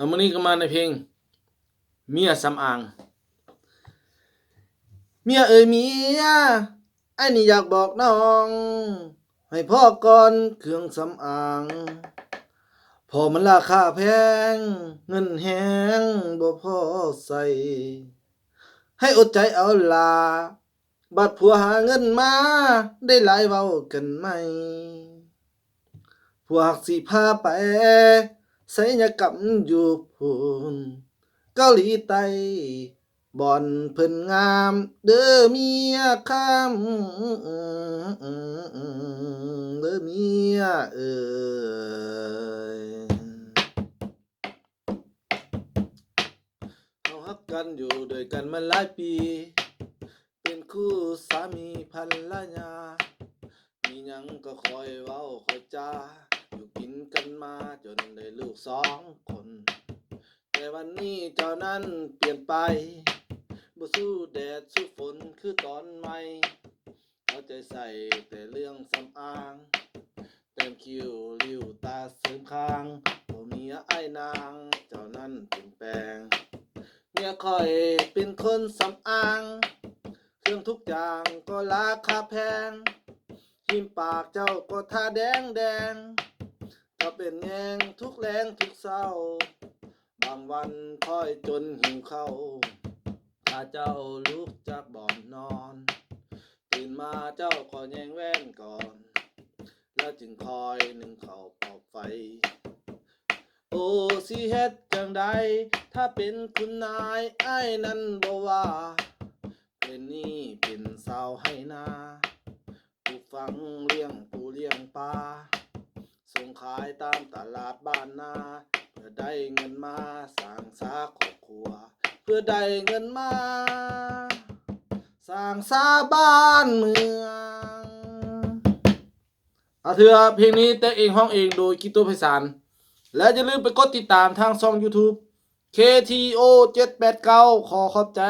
เอามื้อนี้ก็มาในเพลง เมียสำอาง เมียเอ้ยเมียไอ้นี่อยากบอกน้อง ให้พ่อก่อนเครื่องสำอางพอมันราคาแพง เงินแหงบ่พอใส่ ให้อดใจเอาลาบัดผัวหาเงินมา ได้หลายเว้ากันไหมพวกสิพาไป ศัลยกรรมอยู่พูนเกาหลีใต้บ่อนเพิ่นงาม เด้อเมียคำเด้อเมียเอ้ยเราฮักกันอยู่ด้วยกันมาหลายปี เป็นคู่สามีภรรยามีหยังก็คอยเว้าคอยจาอยู่กิน มาจนได้ลูกสองคน แต่วันนี้เจ้านั้นเปลี่ยนไปบ่สู้แดดสู้ฝนคือตอนใหม่เอาใจใส่แต่เรื่องสำอางเต็มคิ้วริ้วตาเสริมคางบ่มีไอ้นาง เจ้านั้นเปลี่ยนแปลงเมียคอยเป็นคนสำอาง เครื่องทุกอย่างก็ราคาแพงหิมปากเจ้าก็ทาแดงแดง ก็เป็นแยงทุกแรงทุกเศร้า บางวันคอยจนหิวเข้า ถ้าเจ้าลุกจากบ่อนนอน ตื่นมาเจ้าขอแยงแว่นก่อน แล้วจึงคอยหนึ่งเขาปอบไฟ โอ้สิเฮ็ดจังใด ถ้าเป็นคุณนายไอ้นั้นบ่ว่าเป็นนี่เป็นสาวให้นาปลูกฝังเลี้ยงปูเลี้ยงปลา ขายตามตลาดบ้านนาเพื่อได้เงินมาสร้างสาครอบครัว เพื่อได้เงินมาสร้างสาบ้านเมืองเอาเถอะเพลงนี้แต่งเองห้องเองโดยคิดตัวไพศาลและอย่าลืมไปกดติดตามทางช่อง YouTube KTO 789ขอขอบใจ